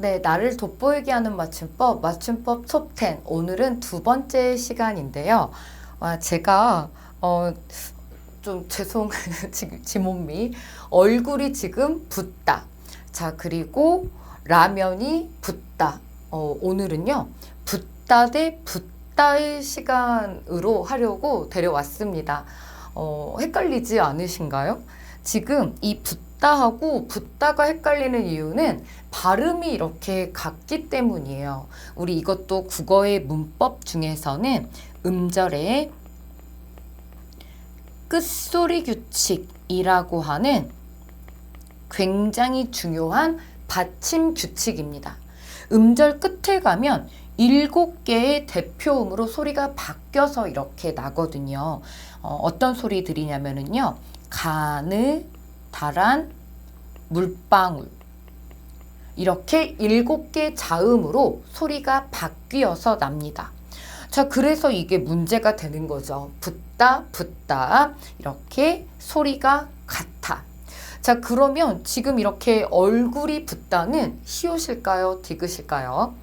네, 나를 돋보이게 하는 맞춤법, 맞춤법 톱10. 오늘은 두 번째 시간인데요. 와, 제가, 어, 좀 죄송, 지금 지 몸이 얼굴이 지금 붓다. 자, 그리고 라면이 붓다. 어, 오늘은요, 붓다 대 붓다의 시간으로 하려고 데려왔습니다. 어, 헷갈리지 않으신가요? 지금 이 붓다 하고 붓다가 헷갈리는 이유는 발음이 이렇게 같기 때문이에요. 우리 이것도 국어의 문법 중에서는 음절의 끝소리 규칙이라고 하는 굉장히 중요한 받침 규칙입니다. 음절 끝에 가면 일곱 개의 대표음으로 소리가 바뀌어서 이렇게 나거든요. 어, 떤 소리 들이냐면은요. 가느, 다란, 물방울. 이렇게 일곱 개 자음으로 소리가 바뀌어서 납니다. 자, 그래서 이게 문제가 되는 거죠. 붙다, 붙다. 이렇게 소리가 같아. 자, 그러면 지금 이렇게 얼굴이 붙다는 시옷일까요? 디귿일까요?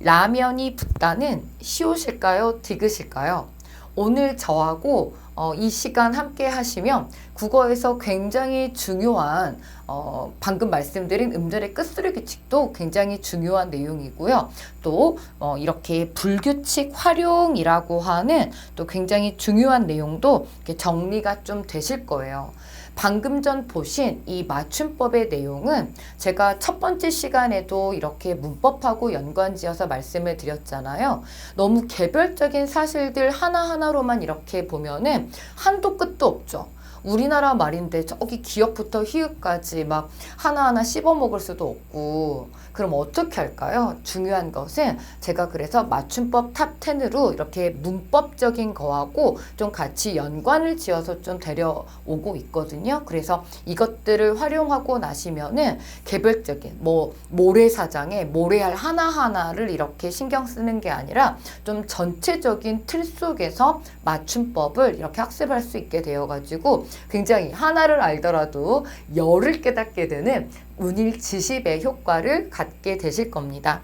라면이 붙다는 시옷일까요? 디귿일까요? 오늘 저하고 어, 이 시간 함께 하시면 국어에서 굉장히 중요한 어, 방금 말씀드린 음절의 끝소리 규칙도 굉장히 중요한 내용이고요. 또 어, 이렇게 불규칙 활용이라고 하는 또 굉장히 중요한 내용도 정리가 좀 되실 거예요. 방금 전 보신 이 맞춤법의 내용은 제가 첫 번째 시간에도 이렇게 문법하고 연관지어서 말씀을 드렸잖아요. 너무 개별적인 사실들 하나하나로만 이렇게 보면은 한도 끝도 없죠. 우리나라 말인데 저기 기역부터 희읍까지 막 하나하나 씹어 먹을 수도 없고 그럼 어떻게 할까요? 중요한 것은 제가 그래서 맞춤법 탑 10으로 이렇게 문법적인 거하고 좀 같이 연관을 지어서 좀 데려오고 있거든요. 그래서 이것들을 활용하고 나시면은 개별적인 뭐 모래사장에 모래알 하나하나를 이렇게 신경 쓰는 게 아니라 좀 전체적인 틀 속에서 맞춤법을 이렇게 학습할 수 있게 되어 가지고 굉장히 하나를 알더라도 열을 깨닫게 되는 운일지십의 효과를 갖게 되실 겁니다.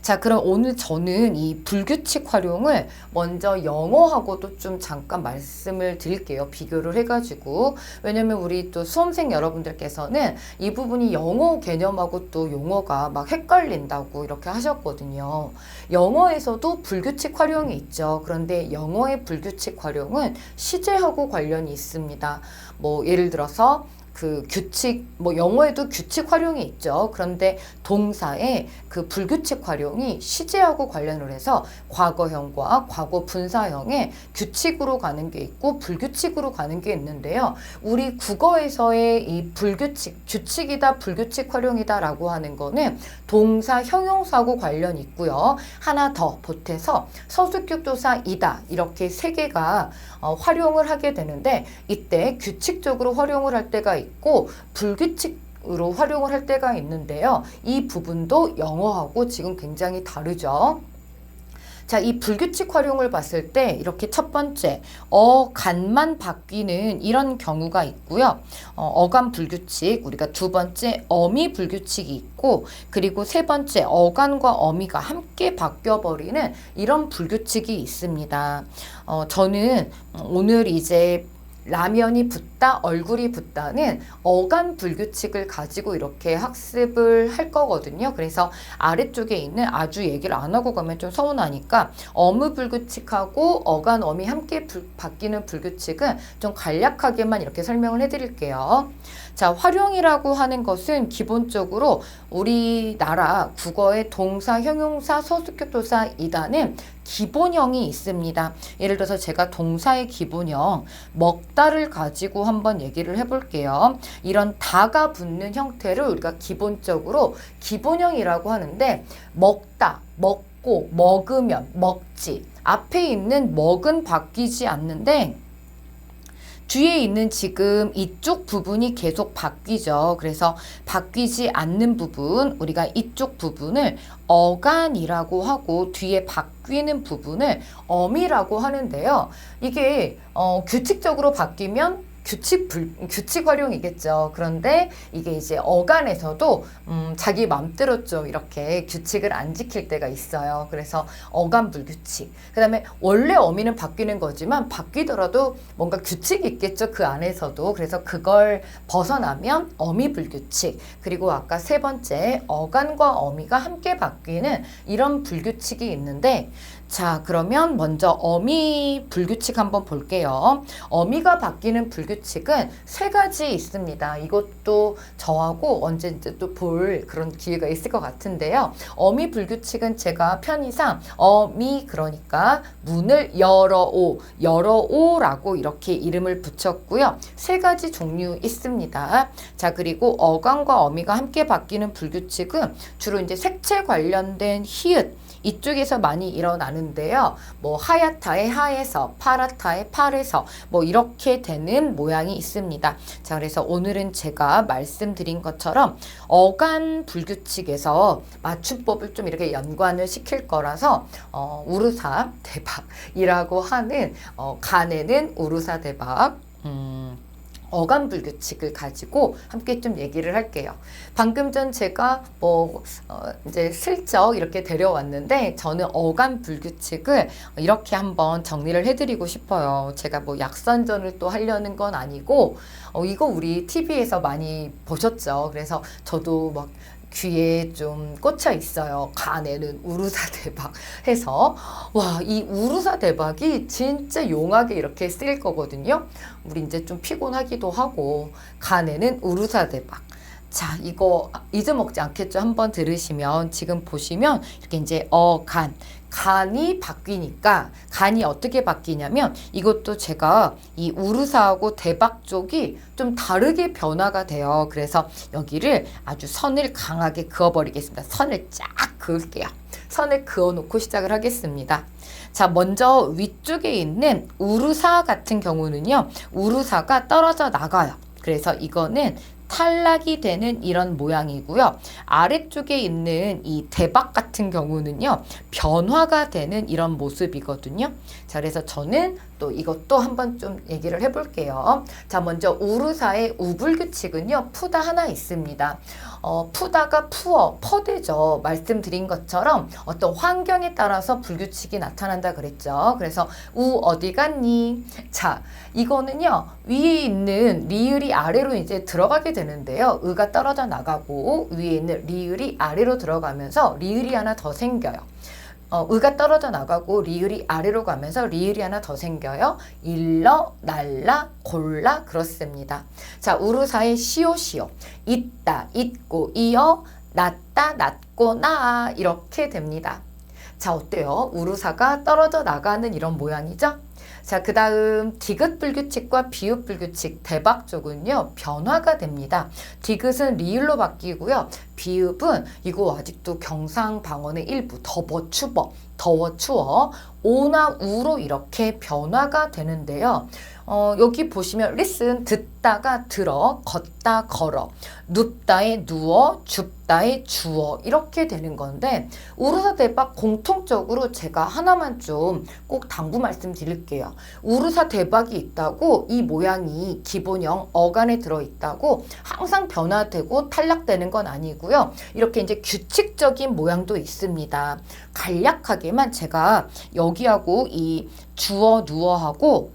자, 그럼 오늘 저는 이 불규칙 활용을 먼저 영어하고도 좀 잠깐 말씀을 드릴게요. 비교를 해가지고. 왜냐면 우리 또 수험생 여러분들께서는 이 부분이 영어 개념하고 또 용어가 막 헷갈린다고 이렇게 하셨거든요. 영어에서도 불규칙 활용이 있죠. 그런데 영어의 불규칙 활용은 시제하고 관련이 있습니다. 뭐 예를 들어서 그 규칙, 뭐 영어에도 규칙 활용이 있죠. 그런데 동사의 그 불규칙 활용이 시제하고 관련을 해서 과거형과 과거 분사형의 규칙으로 가는 게 있고 불규칙으로 가는 게 있는데요. 우리 국어에서의 이 불규칙, 규칙이다, 불규칙 활용이다라고 하는 거는 동사, 형용사하고 관련이 있고요. 하나 더 보태서 서술격 도사이다. 이렇게 세 개가 어, 활용을 하게 되는데 이때 규칙적으로 활용을 할 때가 있고 불규칙 으로 활용을 할 때가 있는데요. 이 부분도 영어하고 지금 굉장히 다르죠. 자, 이 불규칙 활용을 봤을 때 이렇게 첫 번째 어 간만 바뀌는 이런 경우가 있고요. 어, 간 불규칙 우리가 두 번째 어미 불규칙이 있고 그리고 세 번째 어간과 어미가 함께 바뀌어 버리는 이런 불규칙이 있습니다. 어, 저는 오늘 이제 라면이 붓다, 얼굴이 붓다는 어간 불규칙을 가지고 이렇게 학습을 할 거거든요. 그래서 아래쪽에 있는 아주 얘기를 안 하고 가면 좀 서운하니까 어무 불규칙하고 어간 어미 함께 불, 바뀌는 불규칙은 좀 간략하게만 이렇게 설명을 해드릴게요. 자, 활용이라고 하는 것은 기본적으로 우리나라 국어의 동사, 형용사, 서술격도사 이단은 기본형이 있습니다. 예를 들어서 제가 동사의 기본형 먹다를 가지고 한번 얘기를 해볼게요. 이런 다가 붙는 형태를 우리가 기본적으로 기본형이라고 하는데 먹다, 먹고, 먹으면, 먹지. 앞에 있는 먹은 바뀌지 않는데 뒤에 있는 지금 이쪽 부분이 계속 바뀌죠. 그래서 바뀌지 않는 부분, 우리가 이쪽 부분을 어간이라고 하고 뒤에 바뀌는 부분을 어미라고 하는데요. 이게 어, 규칙적으로 바뀌면 규칙 불, 규칙 활용이겠죠. 그런데 이게 이제 어간에서도 음, 자기 맘대로 좀 이렇게 규칙을 안 지킬 때가 있어요. 그래서 어간 불규칙. 그다음에 원래 어미는 바뀌는 거지만 바뀌더라도 뭔가 규칙이 있겠죠. 그 안에서도. 그래서 그걸 벗어나면 어미 불규칙. 그리고 아까 세 번째 어간과 어미가 함께 바뀌는 이런 불규칙이 있는데 자, 그러면 먼저 어미 불규칙 한번 볼게요. 어미가 바뀌는 불규칙은 세 가지 있습니다. 이것도 저하고 언제 이제 또 볼 그런 기회가 있을 것 같은데요. 어미 불규칙은 제가 편의상 어미 그러니까 문을 열어오, 열어오라고 이렇게 이름을 붙였고요. 세 가지 종류 있습니다. 자, 그리고 어간과 어미가 함께 바뀌는 불규칙은 주로 이제 색채 관련된 히읗, 이쪽에서 많이 일어나는데요. 뭐 하얗다의 하에서 파랗다의 팔에서 뭐 이렇게 되는 모양이 있습니다. 자, 그래서 오늘은 제가 말씀드린 것처럼 어간 불규칙에서 맞춤법을 좀 이렇게 연관을 시킬 거라서 어, 우르사 대박이라고 하는 어, 간에는 우르사 대박 음, 어간 불규칙을 가지고 함께 좀 얘기를 할게요. 방금 전 제가 뭐 어, 이제 슬쩍 이렇게 데려왔는데 저는 어간 불규칙을 이렇게 한번 정리를 해드리고 싶어요. 제가 뭐 약선전을 또 하려는 건 아니고 어, 이거 우리 TV에서 많이 보셨죠. 그래서 저도 막 귀에 좀 꽂혀 있어요. 간에는 우루사 대박 해서 와 이 우루사 대박이 진짜 용하게 이렇게 쓰일 거거든요. 우리 이제 좀 피곤하기도 하고 간에는 우루사 대박. 자, 이거 잊어먹지 않겠죠? 한번 들으시면 지금 보시면 이렇게 이제 어 간 간이 바뀌니까 간이 어떻게 바뀌냐면 이것도 제가 이 우르사하고 대박 쪽이 좀 다르게 변화가 돼요. 그래서 여기를 아주 선을 강하게 그어버리겠습니다. 선을 쫙 그을게요. 선을 그어놓고 시작을 하겠습니다. 자, 먼저 위쪽에 있는 우르사 같은 경우는요. 우르사가 떨어져 나가요. 그래서 이거는 탈락이 되는 이런 모양이고요. 아래쪽에 있는 이 대박 같은 경우는요. 변화가 되는 이런 모습이거든요. 자, 그래서 저는 또 이것도 한번 좀 얘기를 해볼게요. 자, 먼저 우르사의 우불규칙은요. 푸다 하나 있습니다. 어, 푸다가 푸어, 퍼대죠. 말씀드린 것처럼 어떤 환경에 따라서 불규칙이 나타난다 그랬죠. 그래서 우 어디 갔니? 자, 이거는요. 위에 있는 리을이 아래로 이제 들어가게 되는데요. 의가 떨어져 나가고 위에 있는 리을이 아래로 들어가면서 리을이 하나 더 생겨요. 어, 의가 떨어져 나가고 리을이 아래로 가면서 리을이 하나 더 생겨요. 일러, 날라, 골라 그렇습니다. 자, 우르사의 시오 시오. 있다, 있고, 이어, 낮다, 낮고, 나 이렇게 됩니다. 자, 어때요? 우르사가 떨어져 나가는 이런 모양이죠? 자, 그 다음 디귿 불규칙과 비읍 불규칙 대박 쪽은요 변화가 됩니다. 디귿은 리을로 바뀌고요. 비읍은 이거 아직도 경상 방언의 일부 더버 추버 더워 추워 오나 우로 이렇게 변화가 되는데요. 어, 여기 보시면 listen 듣다가 들어 걷다 걸어 눕다에 누워 줍다에 주어 이렇게 되는 건데 우르사 대박 공통적으로 제가 하나만 좀 꼭 당부 말씀드릴게요. 우르사 대박이 있다고 이 모양이 기본형 어간에 들어 있다고 항상 변화되고 탈락되는 건 아니고 요. 이렇게 이제 규칙적인 모양도 있습니다. 간략하게만 제가 여기하고 이 주어 누어하고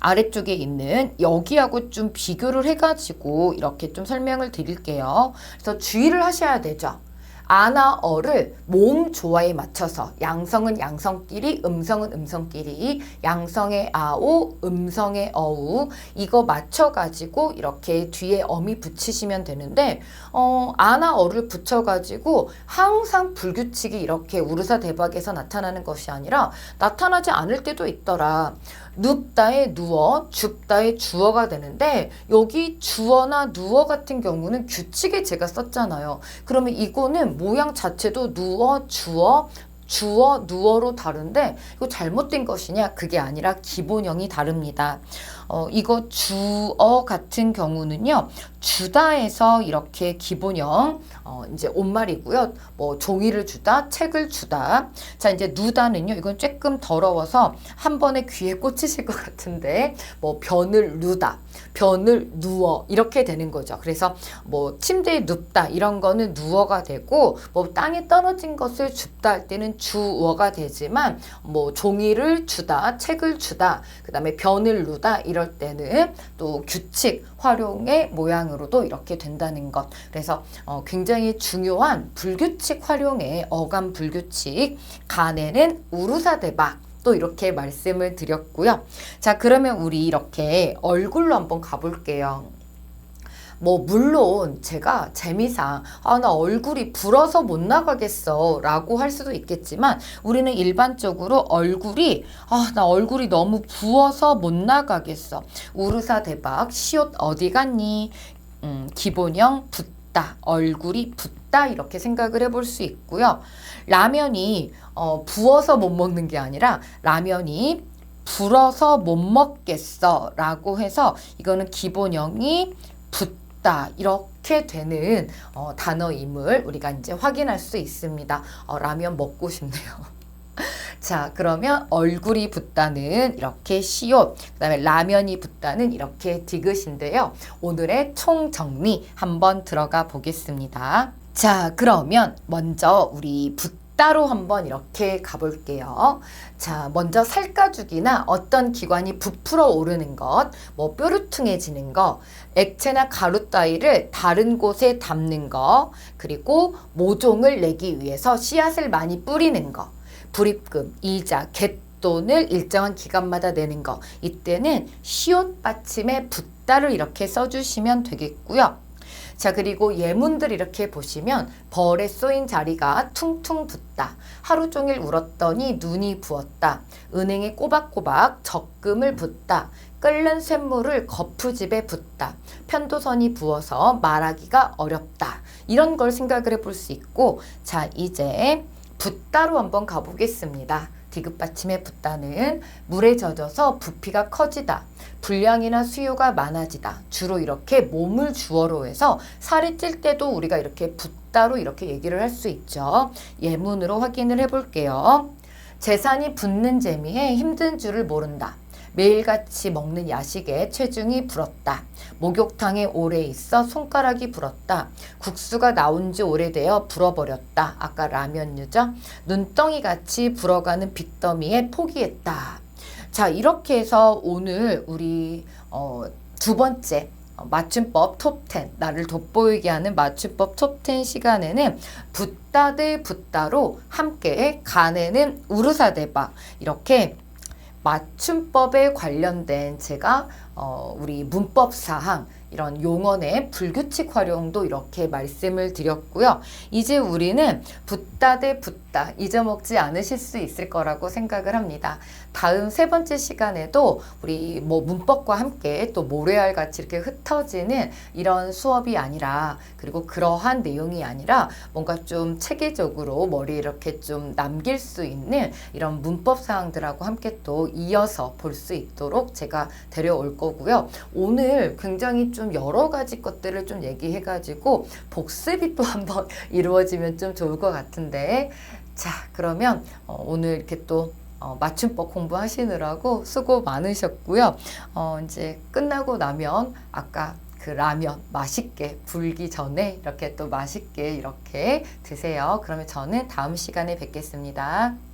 아래쪽에 있는 여기하고 좀 비교를 해가지고 이렇게 좀 설명을 드릴게요. 그래서 주의를 하셔야 되죠. 아나어를 모음 조화에 맞춰서 양성은 양성끼리 음성은 음성끼리 양성의 아오 음성의 어우 이거 맞춰가지고 이렇게 뒤에 어미 붙이시면 되는데 어, 아나어를 붙여가지고 항상 불규칙이 이렇게 우르사 대박에서 나타나는 것이 아니라 나타나지 않을 때도 있더라 눕다에 누워, 줍다에 주어가 되는데 여기 주어나 누워 같은 경우는 규칙에 제가 썼잖아요. 그러면 이거는 모양 자체도 누워, 주어, 주어, 누어로 다른데 이거 잘못된 것이냐? 그게 아니라 기본형이 다릅니다. 어, 이거 주어 같은 경우는요, 주다에서 이렇게 기본형, 어, 이제 온말이고요. 뭐, 종이를 주다, 책을 주다. 자, 이제 누다는요, 이건 조금 더러워서 한 번에 귀에 꽂히실 것 같은데, 뭐, 변을 누다, 변을 누워, 이렇게 되는 거죠. 그래서 뭐, 침대에 눕다, 이런 거는 누워가 되고, 뭐, 땅에 떨어진 것을 줍다 할 때는 주어가 되지만, 뭐, 종이를 주다, 책을 주다, 그 다음에 변을 누다, 이럴 때는 또 규칙 활용의 모양으로도 이렇게 된다는 것. 그래서 어, 굉장히 중요한 불규칙 활용의 어감 불규칙 간에는 우루사대박 또 이렇게 말씀을 드렸고요. 자, 그러면 우리 이렇게 얼굴로 한번 가볼게요. 뭐 물론 제가 재미상 아 나 얼굴이 불어서 못 나가겠어 라고 할 수도 있겠지만 우리는 일반적으로 얼굴이 아 나 얼굴이 너무 부어서 못 나가겠어 우르사 대박 시옷 어디 갔니 음, 기본형 붓 다 얼굴이 붓다 이렇게 생각을 해볼 수 있고요 라면이 어, 부어서 못 먹는 게 아니라 라면이 불어서 못 먹겠어 라고 해서 이거는 기본형이 붓다 이렇게 되는 어, 단어임을 우리가 이제 확인할 수 있습니다. 어, 라면 먹고 싶네요. 자, 그러면 얼굴이 붓다는 이렇게 시옷, 그 다음에 라면이 붓다는 이렇게 디귿인데요. 오늘의 총정리 한번 들어가 보겠습니다. 자, 그러면 먼저 우리 붓다로 한번 이렇게 가볼게요. 자, 먼저 살가죽이나 어떤 기관이 부풀어 오르는 것, 뭐 뾰루퉁해지는 것, 액체나 가루 따위를 다른 곳에 담는 것, 그리고 모종을 내기 위해서 씨앗을 많이 뿌리는 것, 불입금, 이자, 갯돈을 일정한 기간마다 내는 것. 이때는 시옷 받침에 붓다를 이렇게 써주시면 되겠고요. 자, 그리고 예문들 이렇게 보시면 벌에 쏘인 자리가 퉁퉁 붓다. 하루 종일 울었더니 눈이 부었다. 은행에 꼬박꼬박 적금을 붓다. 끓는 쇳물을 거푸집에 붓다. 편도선이 부어서 말하기가 어렵다. 이런 걸 생각을 해볼 수 있고, 자, 이제 붓다로 한번 가보겠습니다. 디귿받침의 붓다는 물에 젖어서 부피가 커지다. 분량이나 수요가 많아지다. 주로 이렇게 몸을 주어로 해서 살이 찔 때도 우리가 이렇게 붓다로 이렇게 얘기를 할 수 있죠. 예문으로 확인을 해볼게요. 재산이 붙는 재미에 힘든 줄을 모른다. 매일같이 먹는 야식에 체중이 불었다. 목욕탕에 오래 있어 손가락이 불었다. 국수가 나온 지 오래되어 불어버렸다. 아까 라면 유죠? 눈덩이 같이 불어가는 빚더미에 포기했다. 자, 이렇게 해서 오늘 우리 어, 두 번째 어, 맞춤법 톱10 나를 돋보이게 하는 맞춤법 톱10 시간에는 붓다 대 붓다로 함께 간에는 우르사대바 이렇게 맞춤법에 관련된 제가 어, 우리 문법 사항 이런 용언의 불규칙 활용도 이렇게 말씀을 드렸고요. 이제 우리는 붓다 대 붓다 잊어먹지 않으실 수 있을 거라고 생각을 합니다. 다음 세 번째 시간에도 우리 뭐 문법과 함께 또 모래알 같이 이렇게 흩어지는 이런 수업이 아니라 그리고 그러한 내용이 아니라 뭔가 좀 체계적으로 머리에 이렇게 좀 남길 수 있는 이런 문법 사항들하고 함께 또 이어서 볼 수 있도록 제가 데려올 거고요. 오늘 굉장히 좀 여러 가지 것들을 좀 얘기해가지고 복습이 또 한번 이루어지면 좀 좋을 것 같은데 자 그러면 어, 오늘 이렇게 또 어, 맞춤법 공부하시느라고 수고 많으셨고요. 어, 이제 끝나고 나면 아까 그 라면 맛있게 불기 전에 이렇게 또 맛있게 이렇게 드세요. 그러면 저는 다음 시간에 뵙겠습니다.